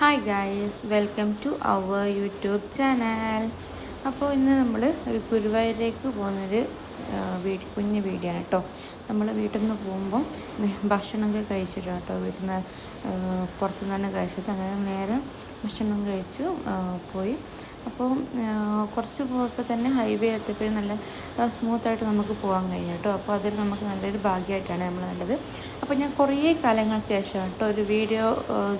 Hi guys welcome to our YouTube channel അപ്പോൾ ഇന്ന് നമ്മൾ ഒരു ഗുരുവായൂരേക്ക് പോകുന്നൊരു വീട് കുഞ്ഞ് വീഡിയോ കേട്ടോ നമ്മൾ വീട്ടിൽ നിന്ന് പോകുമ്പോൾ ഭക്ഷണമൊക്കെ കഴിച്ചിട്ടാണ് കേട്ടോ വീട്ടിൽ നിന്ന് പുറത്തു നിന്നാണ് കഴിച്ചത് അങ്ങനെ നേരെ ഭക്ഷണം കഴിച്ചു പോയി. അപ്പോൾ കുറച്ച് പോയപ്പോൾ തന്നെ ഹൈവേ എത്തിയപ്പോൾ നല്ല സ്മൂത്തായിട്ട് നമുക്ക് പോകാൻ കഴിഞ്ഞു കേട്ടോ അപ്പോൾ അതിൽ നമുക്ക് നല്ലൊരു ഭാഗ്യമായിട്ടാണ് നമ്മൾ നല്ലത് അപ്പോൾ ഞാൻ കുറേ കാലങ്ങൾക്ക് ശേഷം കേട്ടോ ഒരു വീഡിയോ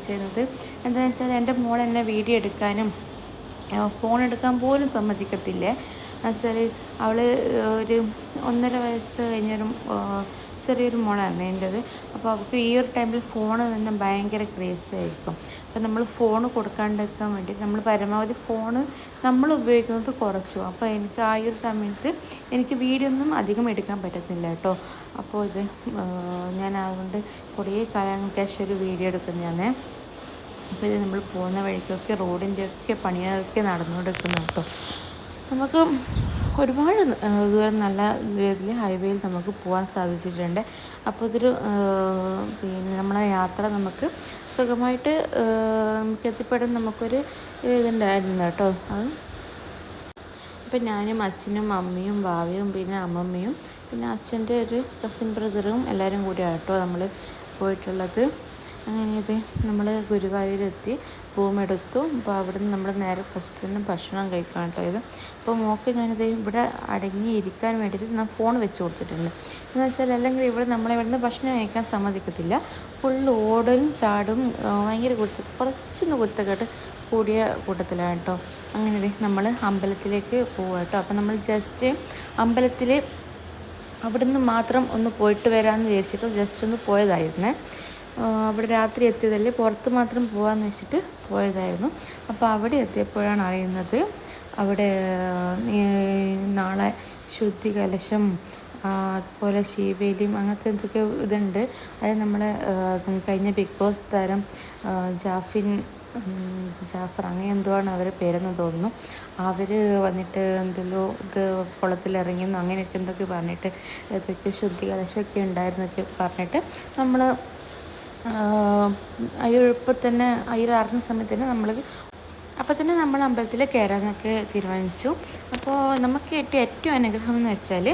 ചെയ്യുന്നത് എന്താണെന്ന് വെച്ചാൽ എന്റെ മോൾ എന്നെ വീഡിയോ എടുക്കാനും ഫോൺ എടുക്കാൻ പോലും സമ്മതിക്കത്തില്ലേ. എന്നുവെച്ചാൽ അവൾ ഒരു ഒന്നര വയസ്സ് കഴിഞ്ഞൊരു ചെറിയൊരു മോളായിരുന്നു എന്റെത് അപ്പോൾ അവൾക്ക് ഈ ഒരു ടൈമിൽ ഫോൺ തന്നെ ഭയങ്കര ക്രേസ് ആയിരിക്കും. അപ്പോൾ നമ്മൾ ഫോൺ കൊടുക്കാണ്ടിരിക്കാൻ വേണ്ടി നമ്മൾ പരമാവധി ഫോണ് നമ്മൾ ഉപയോഗിക്കുന്നത് കുറച്ചു. അപ്പോൾ എനിക്ക് ആ ഒരു സമയത്ത് എനിക്ക് വീഡിയോ ഒന്നും അധികം എടുക്കാൻ പറ്റത്തില്ല കേട്ടോ. അപ്പോൾ ഇത് ഞാൻ അതുകൊണ്ട് കുറേ കാലങ്ങൾക്ക് ശേഷം ഒരു വീഡിയോ എടുക്കുന്നതാണ്. അപ്പോൾ ഇത് നമ്മൾ പോകുന്ന വഴിക്കൊക്കെ റോഡിന്റെ ഒക്കെ പണിയൊക്കെ നടന്നുകൊണ്ടിരിക്കുന്നു കേട്ടോ. നമുക്ക് ഒരുപാട് ദൂരം നല്ല രീതിയിൽ ഹൈവേയിൽ നമുക്ക് പോകാൻ സാധിച്ചിട്ടുണ്ട്. അപ്പോൾ ഇതൊരു പിന്നെ നമ്മളെ യാത്ര നമുക്ക് സുഖമായിട്ട് നമുക്ക് എത്തിപ്പെടാൻ നമുക്കൊരു ഇതുണ്ടായിരുന്നു കേട്ടോ. അത് അപ്പം ഞാനും അച്ഛനും അമ്മയും ഭാവിയും പിന്നെ അമ്മമ്മയും പിന്നെ അച്ഛന്റെ ഒരു കസിൻ ബ്രദറും എല്ലാവരും കൂടിയാണ് കേട്ടോ നമ്മൾ പോയിട്ടുള്ളത്. അങ്ങനെ ഇത് നമ്മൾ ഗുരുവായൂരെത്തി റൂമെടുത്തു. അപ്പോൾ അവിടെ നിന്ന് നമ്മൾ നേരെ ഫസ്റ്റ് തന്നെ ഭക്ഷണം കഴിക്കാൻ കേട്ടോ ഇത്. അപ്പോൾ മോക്ക് ഞാനിത് ഇവിടെ അടങ്ങിയിരിക്കാൻ വേണ്ടിയിട്ട് ഞാൻ ഫോൺ വെച്ച് കൊടുത്തിട്ടുണ്ട്. എന്ന് വെച്ചാൽ അല്ലെങ്കിൽ ഇവിടെ നമ്മളെ ഇവിടുന്ന് ഭക്ഷണം കഴിക്കാൻ സമ്മതിക്കത്തില്ല. ഫുള്ള് ഓടലും ചാടും ഭയങ്കര കുരുത്ത കുറച്ചൊന്ന് കുരുത്തക്കെട്ട് കൂടിയ കൂട്ടത്തിലാണ് കേട്ടോ. അങ്ങനെ നമ്മൾ അമ്പലത്തിലേക്ക് പോവുക കേട്ടോ. അപ്പോൾ നമ്മൾ ജസ്റ്റ് അമ്പലത്തിൽ അവിടുന്ന് മാത്രം ഒന്ന് പോയിട്ട് വരാമെന്ന് വിചാരിച്ചിട്ട് ജസ്റ്റ് ഒന്ന് പോയതായിരുന്നേ. അവിടെ രാത്രി എത്തിയതല്ലേ? പുറത്ത് മാത്രം പോകാമെന്ന് വെച്ചിട്ട് പോയതായിരുന്നു. അപ്പോൾ അവിടെ എത്തിയപ്പോഴാണ് അറിയുന്നത് അവിടെ നാളെ ശുദ്ധി കലശം അതുപോലെ ശിവേലിയും അങ്ങനത്തെ എന്തൊക്കെ ഇതുണ്ട്. അത് നമ്മളെ കഴിഞ്ഞ ബിഗ് ബോസ് താരം ജാഫിൻ ജാഫർ അങ്ങനെ എന്തോ ആണ് അവരെ പേരെന്ന് തോന്നുന്നു. അവർ വന്നിട്ട് എന്തെല്ലോ ഇത് കുളത്തിലിറങ്ങിയെന്നു അങ്ങനെയൊക്കെ എന്തൊക്കെ പറഞ്ഞിട്ട് ഇതൊക്കെ ശുദ്ധി കലശമൊക്കെ ഉണ്ടായിരുന്നൊക്കെ പറഞ്ഞിട്ട് നമ്മൾ അയ്യൊഴിപ്പോൾ തന്നെ അയ്യോ അറിഞ്ഞ സമയത്ത് തന്നെ നമ്മൾ അപ്പോൾ തന്നെ നമ്മൾ അമ്പലത്തിൽ കയറാനൊക്കെ തീരുമാനിച്ചു. അപ്പോൾ നമുക്ക് കിട്ടിയ ഏറ്റവും അനുഗ്രഹം എന്ന് വെച്ചാൽ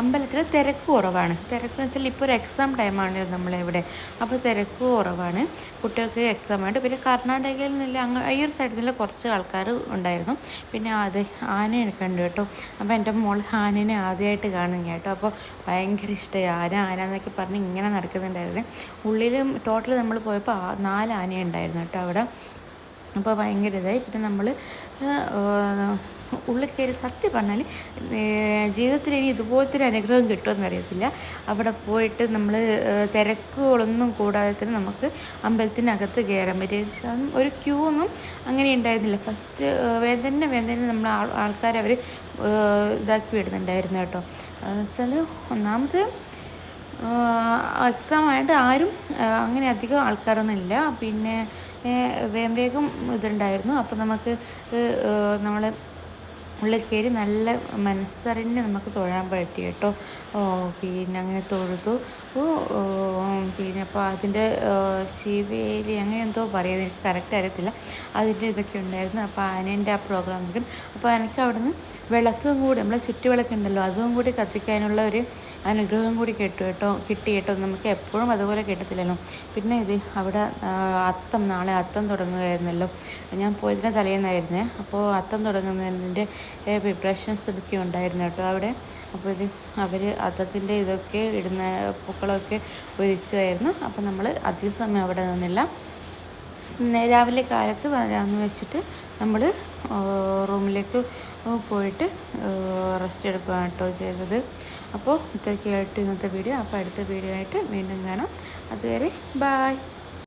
അമ്പലത്തിൽ തിരക്ക് കുറവാണ്. തിരക്ക് എന്ന് വെച്ചാൽ ഇപ്പോൾ ഒരു എക്സാം ടൈമാണ് നമ്മളിവിടെ. അപ്പോൾ തിരക്ക് കുറവാണ്. കുട്ടികൾക്ക് എക്സാം ആയിട്ട് പിന്നെ കർണാടകയിൽ നിന്നില്ല അങ്ങ് ഈ ഒരു സൈഡിൽ നിന്നുള്ള കുറച്ച് ആൾക്കാർ ഉണ്ടായിരുന്നു. പിന്നെ അതെ ആനയെ കണ്ടു കേട്ടോ. അപ്പോൾ എന്റെ മോൾ ആനേനെ ആദ്യമായിട്ട് കാണുക കേട്ടോ. അപ്പോൾ ഭയങ്കര ഇഷ്ടമായി ആന ആന എന്നൊക്കെ പറഞ്ഞ് ഇങ്ങനെ നടക്കുന്നുണ്ടായിരുന്നു. ഉള്ളിലും ടോട്ടൽ നമ്മൾ പോയപ്പോൾ നാല് ആന ഉണ്ടായിരുന്നു കേട്ടോ അവിടെ. അപ്പോൾ ഭയങ്കര ഇതായി. പിന്നെ നമ്മൾ ഉള്ളിൽ കയറി സത്യം പറഞ്ഞാൽ ജീവിതത്തിൽ ഇനി ഇതുപോലത്തെ ഒരു അനുഗ്രഹം കിട്ടുമെന്ന് അറിയത്തില്ല. അവിടെ പോയിട്ട് നമ്മൾ തിരക്കുകളൊന്നും കൂടാതെ തന്നെ നമുക്ക് അമ്പലത്തിനകത്ത് കയറാൻ പറ്റും. ഒരു ക്യൂ ഒന്നും അങ്ങനെ ഉണ്ടായിരുന്നില്ല. ഫസ്റ്റ് വേദന വേദന നമ്മൾ ആൾക്കാർ അവർ ഇതാക്കി വിടുന്നുണ്ടായിരുന്നു കേട്ടോ. വെച്ചാൽ ഒന്നാമത് എക്സാം ആയിട്ട് ആരും അങ്ങനെ അധികം ആൾക്കാരൊന്നും ഇല്ല പിന്നെ വേഗം വേഗം ഇതുണ്ടായിരുന്നു. അപ്പോൾ നമുക്ക് നമ്മൾ ഉള്ളിൽ കയറി നല്ല മനസ്സറിഞ്ഞ് നമുക്ക് തൊഴാൻ പറ്റി കേട്ടോ. പിന്നെ അങ്ങനെ തൊഴുതു. പിന്നെ അപ്പോൾ അതിന്റെ ശിവേലി അങ്ങനെ എന്തോ പറയുന്നത് എനിക്ക് കറക്റ്റ് അറിയത്തില്ല. അതിന്റെ ഇതൊക്കെ ഉണ്ടായിരുന്നു. അപ്പോൾ ആനേന്റെ ആ പ്രോഗ്രാം അപ്പോൾ എനിക്ക് അവിടുന്ന് വിളക്കും കൂടി. നമ്മളെ ചുറ്റുവിളക്കുണ്ടല്ലോ അതും കൂടി കത്തിക്കാനുള്ള ഒരു അനുഗ്രഹം കൂടി കിട്ടും കേട്ടോ. കിട്ടി കേട്ടോ. നമുക്ക് എപ്പോഴും അതുപോലെ കിട്ടത്തില്ലല്ലോ പിന്നെ ഇത് അവിടെ അത്തം നാളെ അത്തം തുടങ്ങുകയായിരുന്നല്ലോ. ഞാൻ പോയതിന് തലേന്നായിരുന്നേ. അപ്പോൾ അത്തം തുടങ്ങുന്നതിന്റെ പ്രിപ്പറേഷൻസ് ഒക്കെ ഉണ്ടായിരുന്നു കേട്ടോ അവിടെ. അപ്പോൾ ഇത് അവർ അത്തത്തിന്റെ ഇതൊക്കെ ഇടുന്ന പൂക്കളൊക്കെ ഒരുക്കുമായിരുന്നു അപ്പോൾ നമ്മൾ അധിക സമയം അവിടെ നിന്നില്ല. രാവിലെ കാലത്ത് വരാമെന്ന് വെച്ചിട്ട് നമ്മൾ റൂമിലേക്ക് പോയിട്ട് റെസ്റ്റ് എടുക്കുകയാണ് കേട്ടോ ചെയ്തത്. അപ്പോൾ ഇത്രയൊക്കെയായിട്ട് ഇന്നത്തെ വീഡിയോ. അപ്പോൾ അടുത്ത വീഡിയോ ആയിട്ട് വീണ്ടും കാണാം. അതുവരെ ബായ്